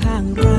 ข้างเรา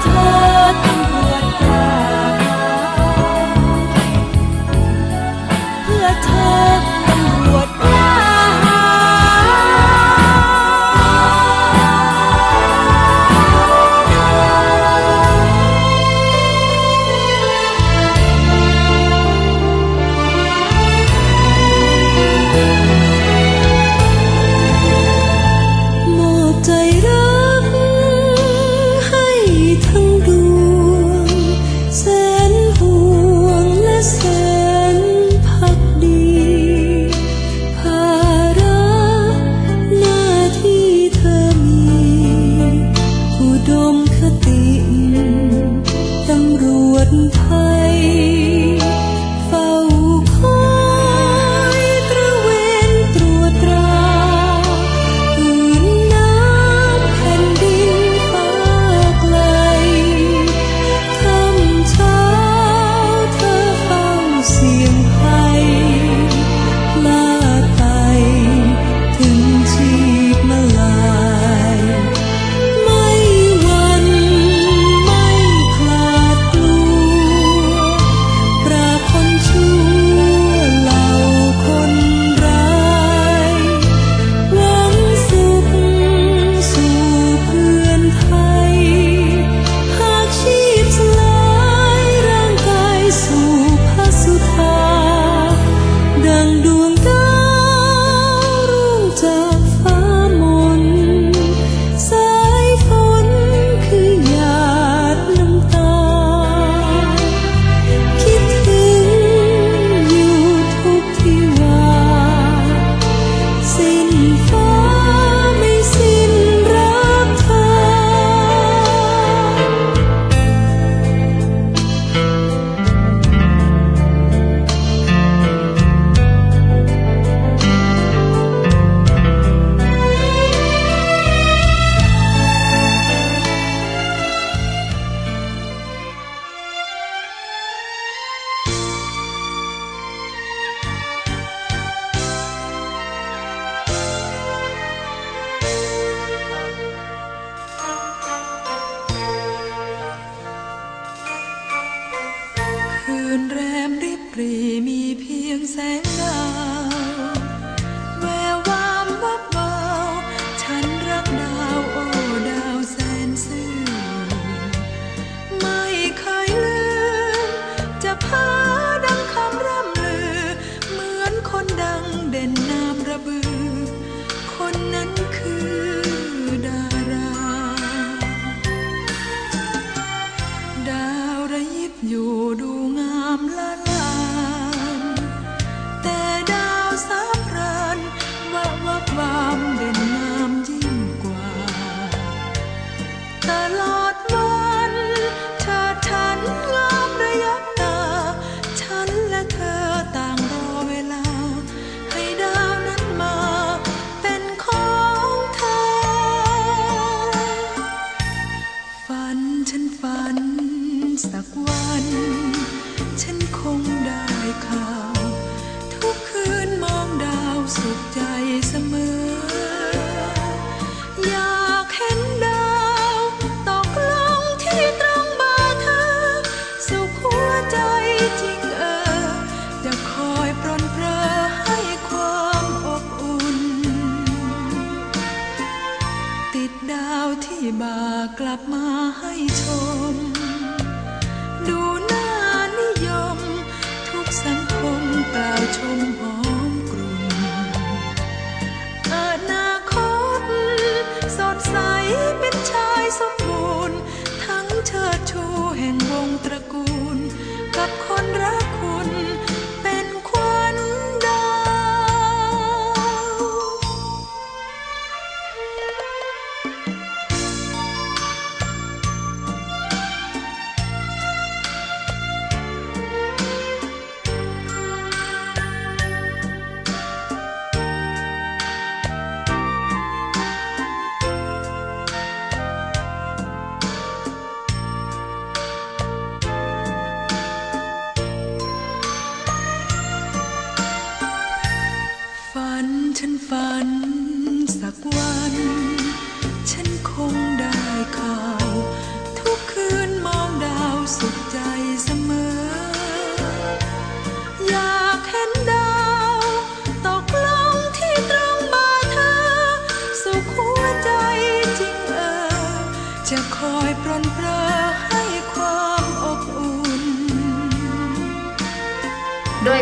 เนแรมริบรีมีเพียงแสงดาว สุขหัวใจจริงเออจะคอยปรนเปรอให้ความอบอุ่น ติดดาวที่บากลับมาให้ชม ดูหน้านิยม ทุกสังคมกล่าวชมหอมกลุ่นอนาคตสดใส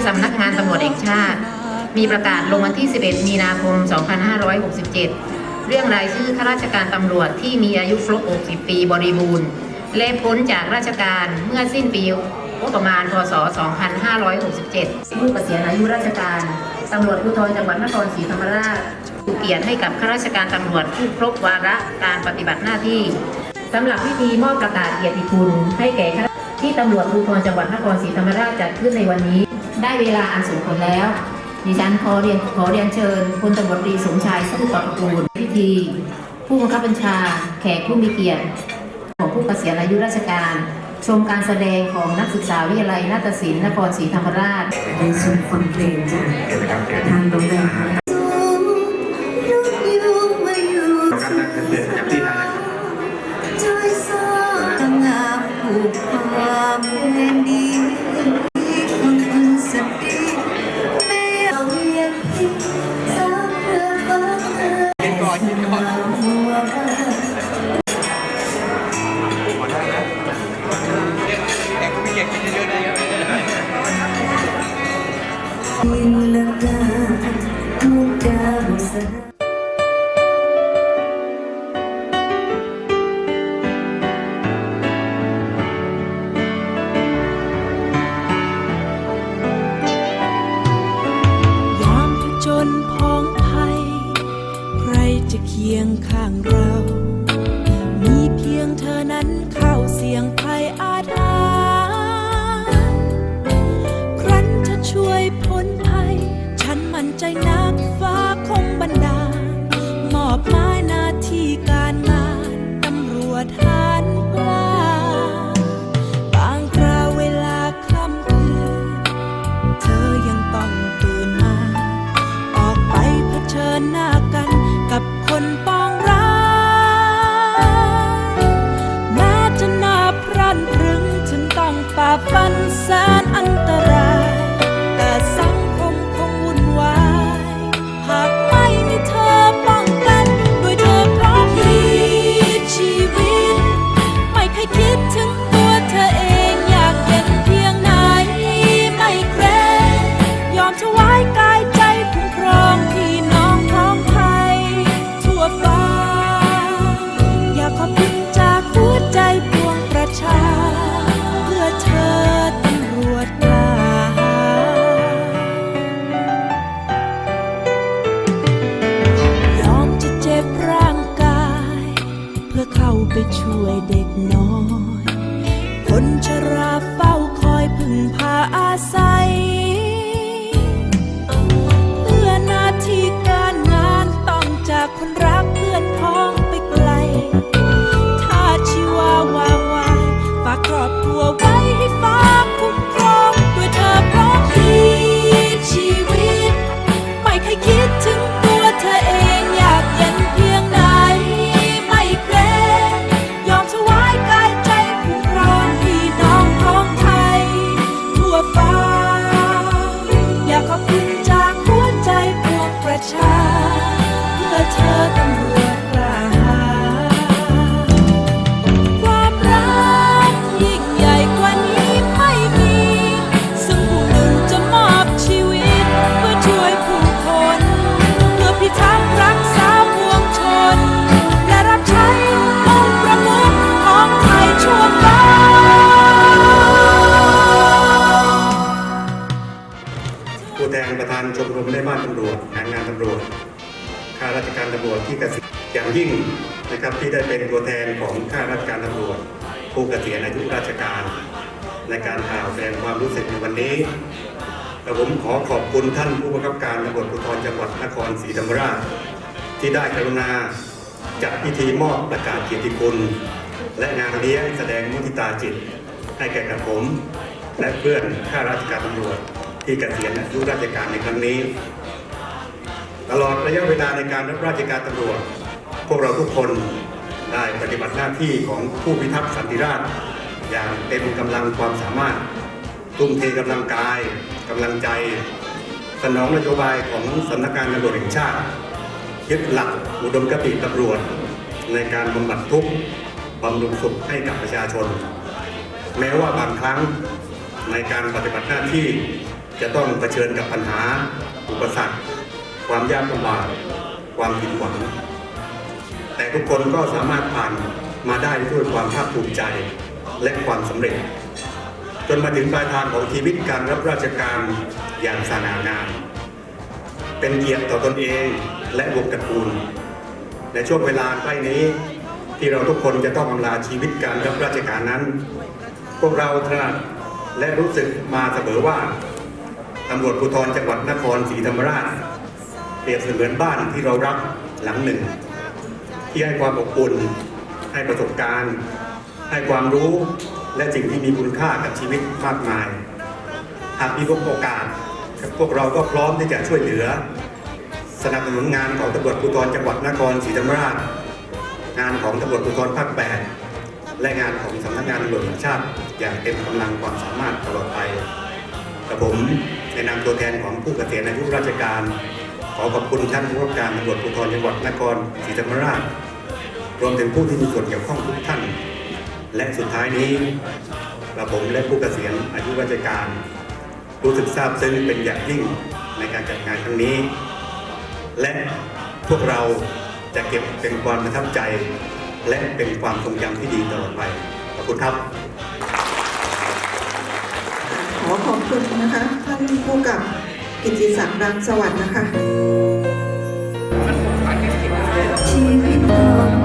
สำนักงานตำรวจแห่งชาติ มีประกาศลงวันที่ 11 มีนาคม 2567 เรื่องรายชื่อข้าราชการตำรวจที่มีอายุครบ 60 ปีบริบูรณ์ และพ้นจากราชการเมื่อสิ้นปีงบประมาณ พศ 2567ผู้เกษียณอายุราชการตำรวจภูธรจังหวัดนครศรีธรรมราชถูเกียรติให้กับข้าราชการตำรวจผู้ครบวาระการปฏิบัติหน้าที่สำหรับพิธีมอบประกาศเกียรติคุณให้แก่ที่ตำรวจภูธรจังหวัดนครศรีธรรมราชจัดขึ้นในวันนี้ ได้เวลาอันสมควรแล้ว ดิฉันขอเรียนขอเรียนเชิญพลตำรวจตรีสมชายสู้ประกูลพิธี ผู้บังคับบัญชา แขกผู้มีเกียรติ ของผู้เกษียณอายุราชการ ชมการแสดงของนักศึกษาวิทยาลัยนาฏศิลป์นครศรีธรรมราชในชมฟังเพลงจากทางโรงแรม ข้างเรา เพื่อเข้าไปช่วยเด็กน้อย คนชราเฝ้าคอยพึ่งพาอาศัย ตัวแทนของข้าราชการตำรวจผู้เกษียณอายุราชการ ในการกล่าวแสดงความรู้สึกในวันนี้และผมขอขอบคุณท่านผู้บังคับการตำรวจภูธรจังหวัดนครศรีธรรมราช ที่ได้กรุณาจัดพิธีมอบประกาศเกียรติคุณ และงานเลี้ยงแสดงมุทิตาจิต ให้แก่กับผม และเพื่อนข้าราชการตำรวจที่เกษียณอายุราชการในครั้งนี้ ตลอดระยะเวลาในการรับราชการตำรวจ พวกเราทุกคน ได้ปฏิบัติหน้าที่ของผู้พิทักษ์สันติราษฎร์อย่างเต็มกำลังความสามารถทุ่มเทกำลังกายกำลังใจ สนองนโยบายของสำนักงานตำรวจแห่งชาติยึดหลักอุดมคติตำรวจ ในการบำบัดทุกข์บำรุงสุขให้กับประชาชน แม้ว่าบางครั้งในการปฏิบัติหน้าที่จะต้องเผชิญกับปัญหา อุปสรรค ความยากลำบาก ความผิดหวัง แต่ทุกคนก็สามารถผ่านมาได้ด้วยความภาคภูมิใจและความสำเร็จ จนมาถึงปลายทางของชีวิตการรับราชการอย่างสง่างามเป็นเกียรติต่อตนเองและวงตระกูล ในช่วงเวลาใกล้นี้ที่เราทุกคนจะต้องอำลาชีวิตการรับราชการนั้น พวกเราตระหนักและรู้สึกมาเสมอว่าตำรวจภูธรจังหวัดนครศรีธรรมราชเปรียบเสมือนบ้านที่เรารักหลังหนึ่ง ที่ให้ความอบอุ่นให้ประสบการณ์ ให้ความรู้และสิ่งที่มีคุณค่ากับชีวิตมากมาย หากมีโอกาสพวกเราก็พร้อมที่จะช่วยเหลือ สนับสนุนงานของตำรวจภูธรจังหวัดนครศรีธรรมราช งานของตำรวจภูธรภาคแปดและงานของสำนักงานตำรวจแห่งชาติ อย่างเต็มกำลังความสามารถตลอดไปกับผมในนามตัวแทนของผู้เกษียณอายุราชการ อขอบคุณท่านผู้ว่าการตำรวจภูธรจังหวัดนครศรีธรรมราช รวมถึงผู้ที่มีส่วนเกี่ยวข้องทุกท่าน และสุดท้ายนี้กระผมและผู้เกษียณอายุราชการ รู้สึกซาบซึ้งเป็นอย่างยิ่งในการจัดงานครั้งนี้ และพวกเราจะเก็บเป็นความประทับใจ และเป็นความทรงจำที่ดีตลอดไป ขอบคุณครับ ขอขอบคุณนะคะท่านผู้กับ กิติศักดิ์รังสวัสดิ์นะคะชีวิตเรา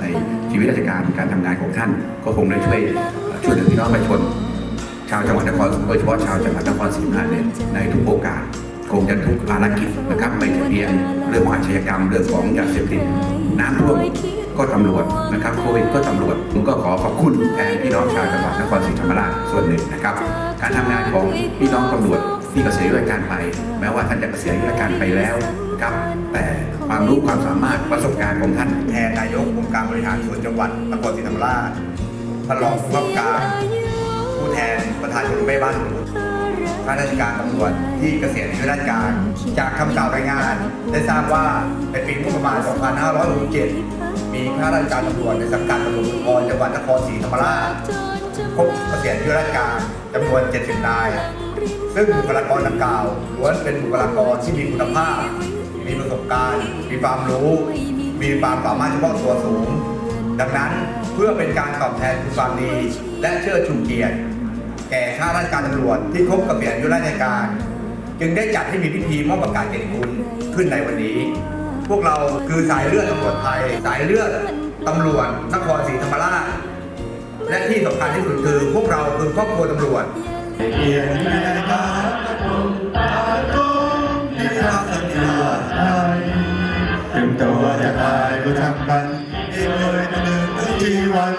ในชีวิตราชการการทำงานของท่าน ก็คงได้ช่วยช่วยเหลือพี่น้องประชาชนชาวจังหวัดนครโดยเฉพาะชาวจังหวัดนครศรีธรรมราชในทุกโอกาสคงจะทุกภารกิจนะครับไม่เพียงเรื่องของอาชญากรรมเรื่องของยาเสพติดน้ำท่วมก็ตำรวจนะครับโควิดก็ตำรวจผมก็ขอขอบคุณแทนพี่น้องชาวจังหวัดนครศรีธรรมราชส่วนหนึ่งนะครับ การทำงานของพี่น้องตำรวจที่เกษียณอายุราชการไป แม้ว่าท่านจะเกษียณอายุราชการไปแล้ว ครับ แต่ความรู้ความสามารถประสบการณ์ของท่านแทนนายกองค์การบริหารส่วนจังหวัดนครศรีธรรมราชท่านรองผู้กำกับการผู้แทนประธานชมรมแม่บ้านข้าราชการตำรวจที่เกษียณอายุราชการ จากคำกล่าวรายงาน ได้ทราบว่าในปีงบประมาณ 2567 มีข้าราชการตำรวจในสังกัดตำรวจภูธรจังหวัดนครศรีธรรมราชครบเกษียณอายุราชการจำนวน 70 นาย ซึ่งบุคลากรดังกล่าวล้วนเป็นบุคลากรที่มีคุณภาพ มีประสบการณ์ มีความรู้ มีความสามารถเฉพาะตัวสูง ดังนั้นเพื่อเป็นการตอบแทนคุณความดี และเชิดชูเกียรติ แก่ข้าราชการตำรวจที่ครบเกษียณอายุราชการ จึงได้จัดให้มีพิธีมอบประกาศเกียรติคุณขึ้นในวันนี้ พวกเราคือสายเลือดตำรวจไทย สายเลือดตำรวจนครศรีธรรมราชและที่สำคัญที่สุดคือพวกเราคือครอบครัวตำรวจถึงตั ตัวจะตายก็ช่างมันอีกเลยจะหนึ่งทีวัน